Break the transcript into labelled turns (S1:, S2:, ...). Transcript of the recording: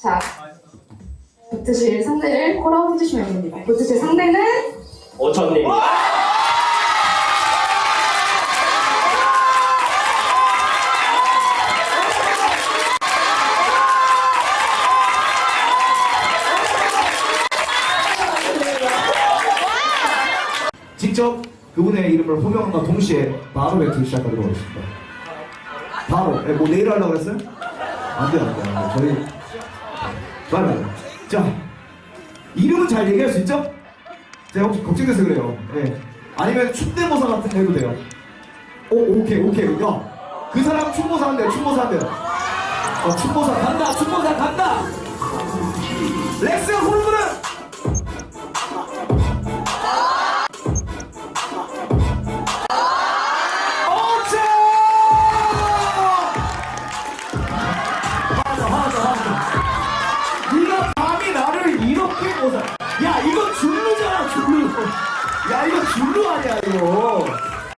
S1: 자, 붙으실 상대를 콜아웃 해주시면 됩니다. 붙으실 상대는
S2: 오천님.
S3: 직접 그분의 이름을 호명함과 동시에 바로 멘트 시작하도록 하겠습니다. 바로, 예, 뭐 내일 하려고 그랬어요? 안 돼요, 안 돼요, 안 돼요. 저희, 빨리. 자, 이름은 잘 얘기할 수 있죠? 제가 혹시 걱정돼서 그래요. 예. 아니면 춤대모사 같은 거 해도 돼요. 오, 오케이, 오케이. 야, 그 사람 춤모사 한대요, 춤모사 한대요. 어, 춤모사 간다, 춤모사 간다! 렉스 보자. 야, 이거 줄루잖아, 줄루. 야, 이거 줄루 아니야, 이거.